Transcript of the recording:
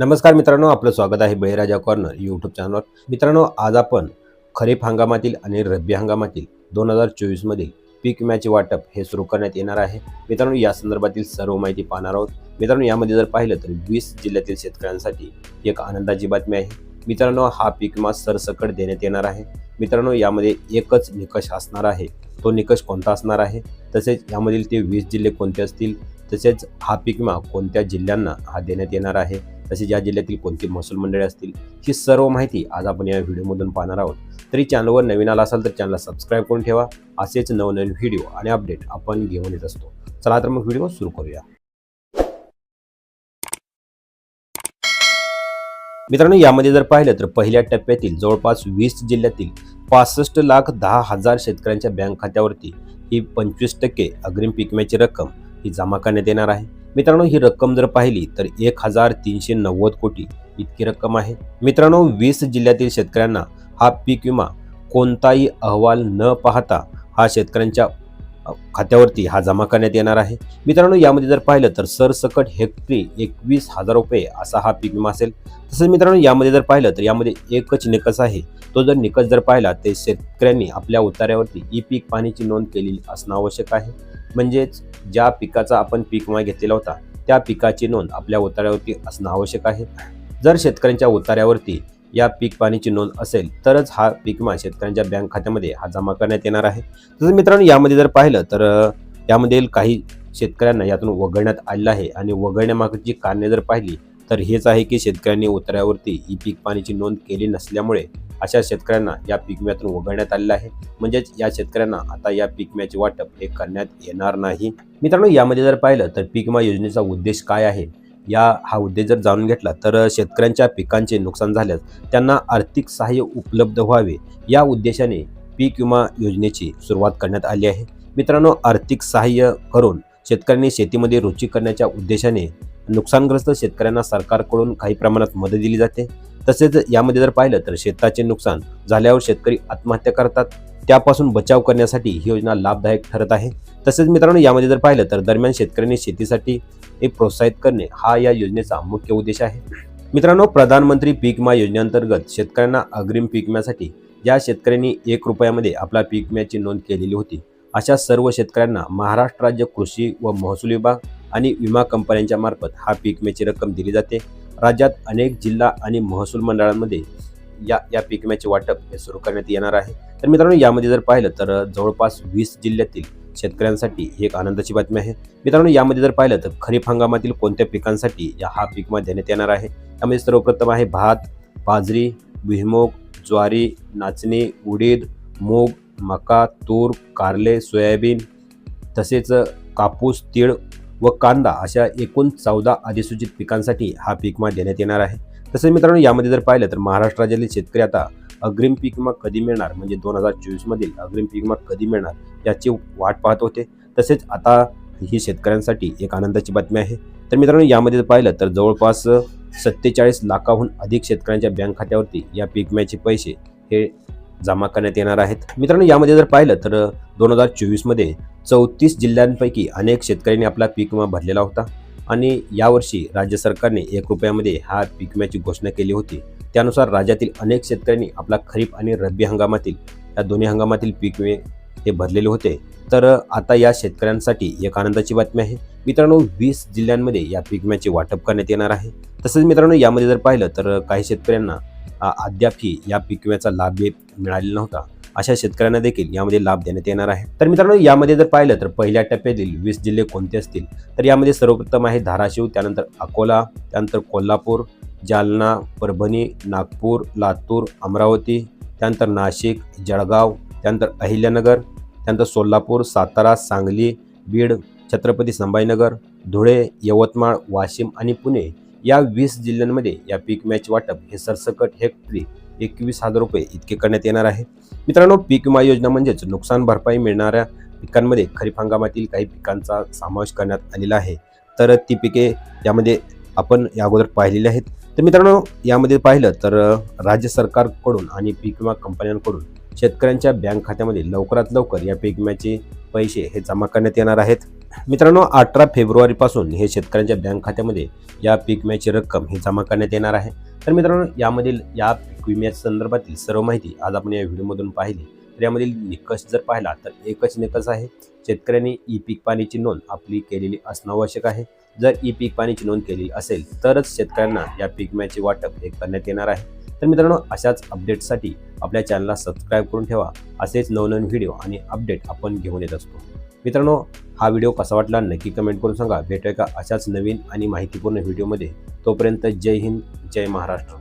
नमस्कार मित्रांनो आपलं स्वागत आहे बळीराजा कॉर्नर यूट्यूब चॅनलवर मित्रांनो आज आपण खरीप हंगामातील आणि रब्बी हंगामातील दोन हजार चोवीसमधील पीक विम्याचे वाटप हे सुरू करण्यात येणार आहे. मित्रांनो या संदर्भातील सर्व माहिती पाहणार आहोत. मित्रांनो यामध्ये जर पाहिलं तर वीस जिल्ह्यातील शेतकऱ्यांसाठी एक आनंदाची बातमी आहे. मित्रांनो हा पीक विमा सरसकट देण्यात येणार आहे. मित्रांनो यामध्ये एकच निकष असणार आहे. तो निकष कोणता असणार आहे? तसेच यामधील ते वीस जिल्हे कोणते असतील? तसेच हा पीक विमा कोणत्या जिल्ह्यांना हा देण्यात येणार आहे? तसेच या जिल्ह्यातील कोणती महसूल मंडळे असतील ही सर्व माहिती आज आपण या व्हिडिओमधून पाहणार आहोत. तरी चॅनलवर नवीन आला असाल तर चॅनलला सबस्क्राईब करून ठेवा. असेच नवनवीन व्हिडिओ आणि अपडेट आपण घेऊन येत असतो. चला तर मग व्हिडिओ सुरू करूया. मित्रांनो यामध्ये जर पाहिलं तर पहिल्या टप्प्यातील जवळपास वीस जिल्ह्यातील पासष्ट लाख दहा हजार शेतकऱ्यांच्या बँक खात्यावरती ही पंचवीस टक्के अग्रिम पिकम्याची रक्कम ही जमा करण्यात येणार आहे. मित्रांनो ही रक्कम जर पाहिली तर एक हजार तीनशे नव्वद कोटी इतकी रक्कम आहे. मित्रांनो वीस जिल्ह्यातील शेतकऱ्यांना हा पीक विमा कोणताही अहवाल न पाहता हा शेतकऱ्यांच्या खात्यावरती हा जमा करण्यात येणार आहे. मित्रांनो यामध्ये जर पाहिलं तर सरसकट हेक्टरी एकवीस हजार रुपये असा हा पीक विमा असेल. तसंच मित्रांनो यामध्ये जर पाहिलं तर यामध्ये एकच निकष आहे. तो जर निकष जर पाहिला तर शेतकऱ्यांनी आपल्या उतार्यावरती ई पीक पाण्याची नोंद केलेली असणं आवश्यक आहे. म्हणजेच ज्या पिकाचा आपण पीक विमा घेतलेला होता त्या पिकाची नोंद आपल्या उतार्यावरती असणं आवश्यक आहे. जर शेतकऱ्यांच्या उतार्यावरती या पीक पाणीची नोंद असेल तरच हा पीक विमा शेतकऱ्यांच्या बँक खात्यामध्ये हा जमा करण्यात येणार आहे. तसंच मित्रांनो यामध्ये जर पाहिलं तर यामधील काही शेतकऱ्यांना यातून वगळण्यात आलेलं आहे. आणि वगळण्यामागची कारणे जर पाहिली तर हेच आहे की शेतकऱ्यांनी उतऱ्यावरती ई पीक पाण्याची नोंद केली नसल्यामुळे अशा शेतकऱ्यांना या पीक विम्यातून वगळण्यात आलेलं आहे. म्हणजेच या शेतकऱ्यांना आता या पीक विम्याचे वाटप हे करण्यात येणार नाही. मित्रांनो यामध्ये जर पाहिलं तर पीक विमा योजनेचा उद्देश काय आहे? या हा उद्देश जर जाणून घेतला तर शेतकऱ्यांच्या पिकांचे नुकसान झाल्यास त्यांना आर्थिक सहाय्य उपलब्ध व्हावे. या उद्देशाने पीक विमा योजनेची सुरुवात करण्यात आली आहे. मित्रांनो आर्थिक सहाय्य करून शेतकऱ्यांनी शेतीमध्ये रुची करण्याच्या उद्देशाने नुकसानग्रस्त शेतकऱ्यांना सरकारकडून काही प्रमाणात मदत दिली जाते. तसेच यामध्ये जर पाहिलं तर शेताचे नुकसान झाल्यावर शेतकरी आत्महत्या करतात. त्यापासून बचाव करण्यासाठी ही योजना लाभदायक ठरत आहे. तसेच मित्रांनो यामध्ये जर पाहिलं तर दरम्यान शेतकऱ्यांनी शेतीसाठी हे प्रोत्साहित करणे हा या योजनेचा मुख्य उद्देश आहे. मित्रांनो प्रधानमंत्री पीक विमा योजनेअंतर्गत शेतकऱ्यांना अग्रिम पीक विम्यासाठी या शेतकऱ्यांनी एक रुपयामध्ये आपला पीक विम्याची नोंद केलेली होती. अशा सर्व शेतकऱ्यांना महाराष्ट्र राज्य कृषी व महसूल विभाग आणि विमा कंपन्यांच्या मार्फत हा पीक विम्याची रक्कम दिली जाते. राज्यात अनेक जिल्हा आणि महसूल मंडळांमध्ये या या पीक विम्याचे वाटप हे सुरू करण्यात येणार आहे. तर मित्रांनो यामध्ये जर पाहिलं तर जवळपास वीस जिल्ह्यातील शेतकऱ्यांसाठी ही एक आनंदाची बातमी आहे. मित्रांनो यामध्ये जर पाहिलं तर खरीप हंगामातील कोणत्या पिकांसाठी या हा पीक विमा देण्यात येणार आहे? त्यामध्ये सर्वप्रथम आहे भात बाजरी भुईमूग ज्वारी नाचणी उडीद मूग मका तूर कारले सोयाबीन तसेच कापूस तीळ व कांदा अशा एकूण चौदा अधिसूचित पिकांसाठी हा पीक विमा देण्यात येणार आहे. तसेच मित्रांनो यामध्ये जर पाहिलं तर महाराष्ट्र राज्यातील शेतकरी आता अग्रिम पीक विमा कधी मिळणार? म्हणजे दोन हजार चोवीसमधील अग्रिम पीक विमा कधी मिळणार? याची वाट पाहत होते. तसेच आता ही शेतकऱ्यांसाठी एक आनंदाची बातमी आहे. तर मित्रांनो यामध्ये जर पाहिलं तर जवळपास सत्तेचाळीस लाखाहून अधिक शेतकऱ्यांच्या बँक खात्यावरती या पीक विम्याचे पैसे हे जमा करण्यात येणार आहेत. मित्रांनो यामध्ये जर पाहिलं तर दोन हजार चोवीसमध्ये चौतीस जिल्ह्यांपैकी अनेक शेतकऱ्यांनी आपला पीक विमा भरलेला होता आणि यावर्षी राज्य सरकारने एक रुपयामध्ये हा पीक विम्याची घोषणा केली होती. त्यानुसार राज्यातील अनेक शेतकऱ्यांनी आपला खरीप आणि रब्बी हंगामातील या दोन्ही हंगामातील पीक विमे हे भरलेले होते. तर आता या शेतकऱ्यांसाठी एक आनंदाची बातमी आहे. मित्रांनो वीस जिल्ह्यांमध्ये या पीक विम्याचे वाटप करण्यात येणार आहे. तसेच मित्रांनो यामध्ये जर पाहिलं तर काही शेतकऱ्यांना अद्यापही या पीक विम्याचा लाभ मिळालेला नव्हता. अशा शेतकऱ्यांना देखील यामध्ये लाभ देण्यात येणार आहे. तर मित्रांनो यामध्ये जर पाहिलं तर पहिल्या टप्प्यातील वीस जिल्हे कोणते असतील? तर यामध्ये सर्वप्रथम आहे धाराशिव त्यानंतर अकोला त्यानंतर कोल्हापूर जालना परभणी नागपूर लातूर अमरावती त्यानंतर नाशिक जळगाव त्यानंतर अहिल्यानगर त्यानंतर सोलापूर सातारा सांगली बीड छत्रपती संभाजीनगर धुळे यवतमाळ वाशिम आणि पुणे या वीस जिल्ह्यांमध्ये या पीक मॅच वाटप हे सरसकट हेक्टरी एकवीस हजार रुपये इतके करण्यात येणार आहे. मित्रांनो पीक विमा योजना म्हणजेच नुकसान भरपाई मिळणाऱ्या पिकांमध्ये खरीप हंगामातील काही पिकांचा समावेश करण्यात आलेला आहे. तर ती पिके यामध्ये आपण या अगोदर पाहिलेली आहेत. तर मित्रांनो यामध्ये पाहिलं तर राज्य सरकारकडून आणि पीक विमा कंपन्यांकडून शेतकऱ्यांच्या बँक खात्यामध्ये लवकरात लवकर या पीक विम्याचे पैसे हे जमा करण्यात येणार आहेत. मित्रांनो अठरा फेब्रुवारीपासून हे शेतकऱ्यांच्या बँक खात्यामध्ये या पीक विम्याची रक्कम ही जमा करण्यात येणार आहे. तर मित्रांनो यामधील या पीक विम्याच्या संदर्भातील सर्व माहिती आज आपण या व्हिडिओमधून पाहिली. तर यामधील निकष जर पाहिला तर एकच निकष आहे. शेतकऱ्यांनी ई पीक पाणीची नोंद आपली केलेली असणं आवश्यक आहे. जर ई पीक पाणीची नोंद केलेली असेल तरच शेतकऱ्यांना या पीक विम्याचे वाटप हे करण्यात येणार आहे. तर मित्रांनो अशाच अपडेटसाठी आपल्या चॅनलला सबस्क्राईब करून ठेवा. असेच नवनवीन व्हिडिओ आणि अपडेट आपण घेऊन येत असतो. मित्रांनो हा व्हिडिओ कसा वाटला नक्की कमेंट करून सांगा. भेटूया का अशाच नवीन आणि माहितीपूर्ण व्हिडिओमध्ये. तोपर्यंत जय हिंद जय महाराष्ट्र.